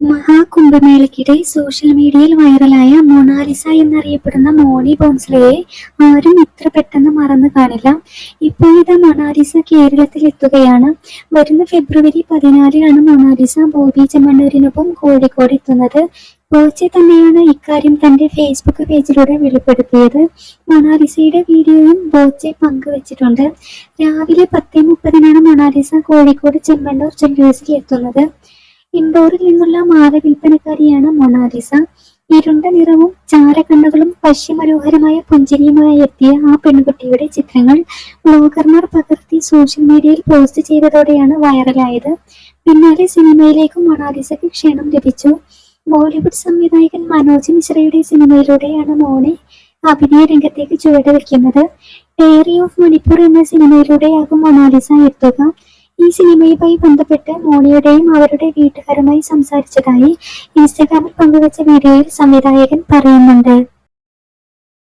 മഹാകുംഭമേളയ്ക്കിടെ social മീഡിയയിൽ വൈറലായ Mona Lisa എന്നറിയപ്പെടുന്ന മോണി ബോൺസ്ലയെ ആരും ഇത്ര പെട്ടെന്ന് മറന്നു കാണില്ല. ഇപ്പോഴിതാ മൊണാലിസ കേരളത്തിൽ എത്തുകയാണ് വരുന്ന ഫെബ്രുവരി പതിനാലിനാണ് മൊണാലിസ ബോബി ചെമ്മണ്ണൂരിനൊപ്പം കോഴിക്കോട് എത്തുന്നത്. ബോച്ചെ തന്നെയാണ് ഇക്കാര്യം തന്റെ ഫേസ്ബുക്ക് പേജിലൂടെ വെളിപ്പെടുത്തിയത്. മൊണാലിസയുടെ വീഡിയോയും ബോച്ചെ പങ്കുവച്ചിട്ടുണ്ട്. രാവിലെ പത്തേ മുപ്പതിനാണ് മൊണാലിസ കോഴിക്കോട് ചെമ്മണ്ണൂർ ജ്വല്ലേഴ്സിൽ എത്തുന്നത്. ഇൻഡോറിൽ നിന്നുള്ള മാല വിൽപ്പനക്കാരിയാണ് മൊണാലിസ. ഇരുണ്ട നിറവും ചാരക്കണ്ണുകളും വശ്യമനോഹരമായ പുഞ്ചിരിയുമായി എത്തിയ ആ പെൺകുട്ടിയുടെ ചിത്രങ്ങൾ ബ്ലോഗർമാർ പകർത്തി സോഷ്യൽ മീഡിയയിൽ പോസ്റ്റ് ചെയ്തതോടെയാണ് വൈറലായത്. പിന്നാലെ സിനിമയിലേക്കും മൊണാലിസയ്ക്ക് ക്ഷണം ലഭിച്ചു. ബോളിവുഡ് സംവിധായകൻ മനോജ് മിശ്രയുടെ സിനിമയിലൂടെയാണ് മോണി അഭിനയ രംഗത്തേക്ക് ചുവട് വയ്ക്കുന്നത് ഡയറി ഓഫ് മണിപ്പൂർ എന്ന സിനിമയിലൂടെയാകും മൊണാലിസ എത്തുക. ഈ സിനിമയുമായി ബന്ധപ്പെട്ട് മോണിയുടെയും അവരുടെ വീട്ടുകാരുമായി സംസാരിച്ചതായി ഇൻസ്റ്റഗ്രാമിൽ പങ്കുവച്ച വീഡിയോയിൽ സംവിധായകൻ പറയുന്നുണ്ട്.